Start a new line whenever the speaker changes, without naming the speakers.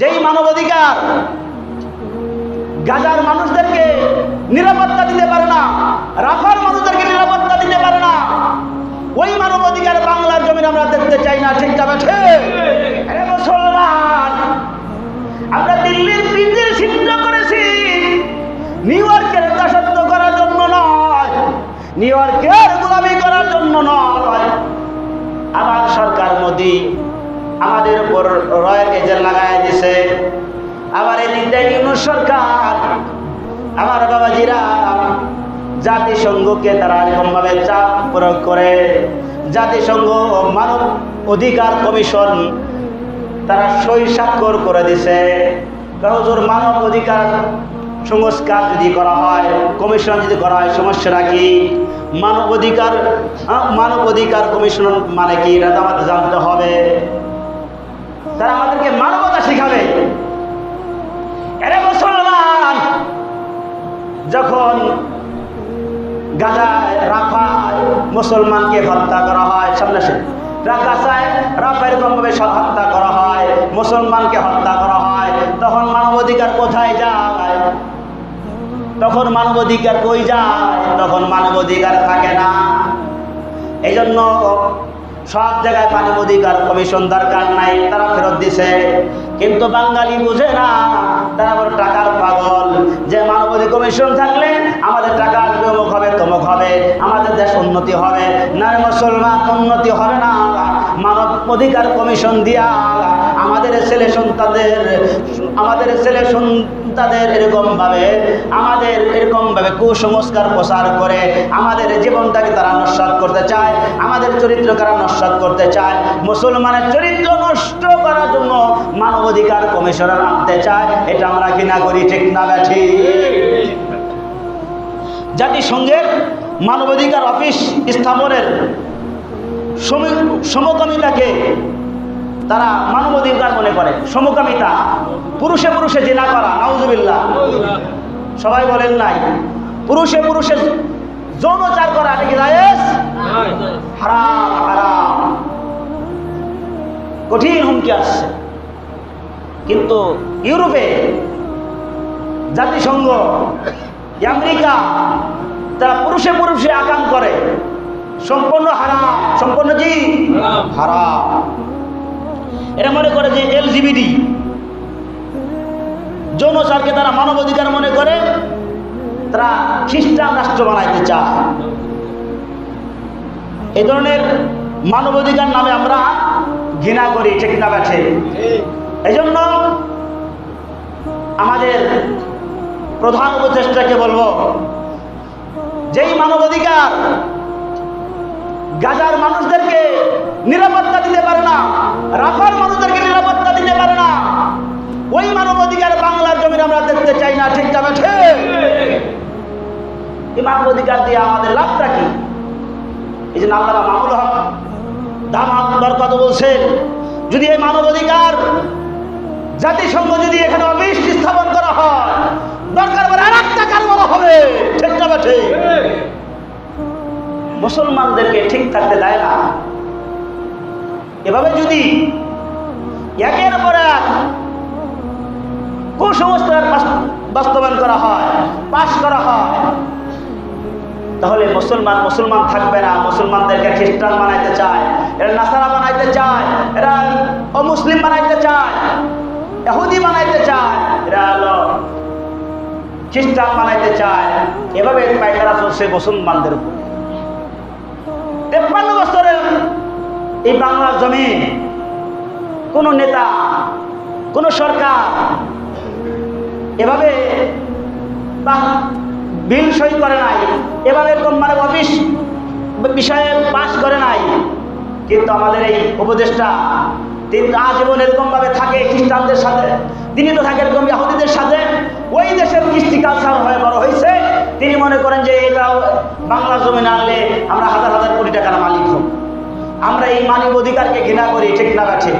যেই মানবাধিকার গাজার মানুষদেরকে নিরাপত্তা দিতে পারে না, রাফার মানুষদেরকে নিরাপত্তা দিতে পারে না, ওই মানবাধিকার বাংলার জমিন আমরা দেখতে চাই না, ঠিক যাবে মুসলমান, আমরা দিল্লির পিঞ্জির সিদ্ধ করেছি। নিউ ইয়র্কের দাসত্ব করার জন্য নয়, নিউ ইয়র্কের গোলামি করার জন্য নয়। আমার সরকার মোদি আমাদের উপর রয়ের এজেন্ট লাগাই দিছে। আবার এই দিকটা ইউনুস সরকার, আমার বাবাজিরা জাতিসংঘকে তারা এরকমভাবে চাপ প্রয়োগ করে। জাতিসংঘ মানব অধিকার কমিশন তারা সই স্বাক্ষর করে দিছে। কারোর মানব অধিকার সংস্কার যদি করা হয়, কমিশন যদি করা হয়, সমস্যাটা কি? মানব অধিকার মানব অধিকার কমিশন মানে কি? এটা আমাদের জানতে হবে। তারা আমাদেরকে মানবতা শিখাবে। মুসলমান। যখন গাজায়, রাফায় মুসলমানকে হত্যা করা হয় রাফা সব হত্যা করা হয়, মুসলমানকে হত্যা করা হয়, তখন মানবাধিকার কোথায় যায়? তখন মানবাধিকার কই যায়? তখন মানবাধিকার থাকে না। এই জন্য সব জায়গায় পানি অধিকার কমিশন দরকার নাই, তারা ফেরত দিছে। কিন্তু বাঙালি বুঝে না, তারা বড় টাকার পাগল। যে মানব কমিশন থাকলে আমাদের টাকা আসবে, অমুক হবে, তমুক হবে, আমাদের দেশ উন্নতি হবে। না, মুসলমান উন্নতি হবে না। মানব অধিকার কমিশন দিয়া আমাদের ছেলে সন্তানদের, আমাদের ছেলে সন্তানদের এরকমভাবে আমাদের এরকমভাবে কুসংস্কার প্রচার করে, আমাদের জীবনটাকে তারা নস্বাত করতে চায়, আমাদের চরিত্র তারা নস্বাত করতে চায়, মুসলমানের চরিত্র নষ্ট করার জন্য মানবাধিকার কমিশনার আনতে চায়, এটা আমরা কিনা করি ঠিক না ব্যাঠি জাতিসংঘের মানবাধিকার অফিস স্থাপনের সমি- সমকামিতাকে তারা মানবাধিকার মনে করে সমকামিতা। পুরুষে পুরুষে জেনা করা নাউজুবিল্লাহ। সবাই বলেন নাই। পুরুষে পুরুষে যৌনচার করা এটা কি জায়েজ? হারাম হারাম। কঠিন হুমকি আসছে। কিন্তু ইউরোপে জাতিসংঘ আমেরিকা তারা পুরুষে পুরুষে আকাম করে। সম্পূর্ণ হারাম সম্পূর্ণ কি? হারাম। এরা মনে করে যে এলজিবিডি যৌনচারকে তারা মানবাধিকার মনে করে, তারা খ্রিস্টান রাষ্ট্র বানাইতে চায়। এই ধরনের মানবাধিকার নামে আমরা ঘৃণা করি ঠিক না ব্যাঠে এই জন্য আমাদের প্রধান উপদেষ্টাকে বলব, যেই মানবাধিকার গাজার মানুষদেরকে নিরাপত্তা দিতে পারে না, রাফার মানুষদেরকে নিরাপত্তা দিতে পারে না। ওই মানবাধিকার বাংলার জমিন আমরা দেখতে চাই না, ঠিক যাবে এই মানবাধিকার দিয়ে আমাদের লাভটা কি? এই যে আল্লাহ মামুল হক দাম বরকত বলছেন, যদি এই মানবাধিকার জাতিসংঘ যদি এখানে অফিস স্থাপন করা হয় মুসলমানদেরকে ঠিক থাকতে দেয় না। এভাবে যদি একের পর এক কুসংস্কার বাস- বাস্তবায়ন করা হয়, পাশ করা হয়, তাহলে মুসলমান মুসলমান থাকবে না। মুসলমানদেরকে খ্রিস্টান বানাইতে চায়, এরা নাসারা বানাইতে চায়, এরা অমুসলিম বানাইতে চায় এহুদি বানাইতে চায়, এরা খ্রিস্টান বানাইতে চায়। এভাবে পায়খানা চলছে মুসলমানদের উপর। এই বাংলার জমিন, কোনো নেতা, কোনো সরকার, এভাবে বা বিল সই করে নাই, এভাবে মানে অফিস বিষয়ে পাস করে নাই। কিন্তু আমাদের এই উপদেশটা তিনি আজীবন এরকমভাবে থাকে, খ্রিস্টানদের সাথে, তিনি তো থাকে এরকম ইয়াহুদিদের সাথে, ওই দেশের কৃষ্টি কালচার হয়ে বড় হয়েছে। তিনি মনে করেন যে এটা বাংলা জমি না আনলে আমরা হাজার হাজার কোটি টাকার মালিক হব। আমরা এই মানব অধিকারকে ঘৃণা করি ঠিক না আছে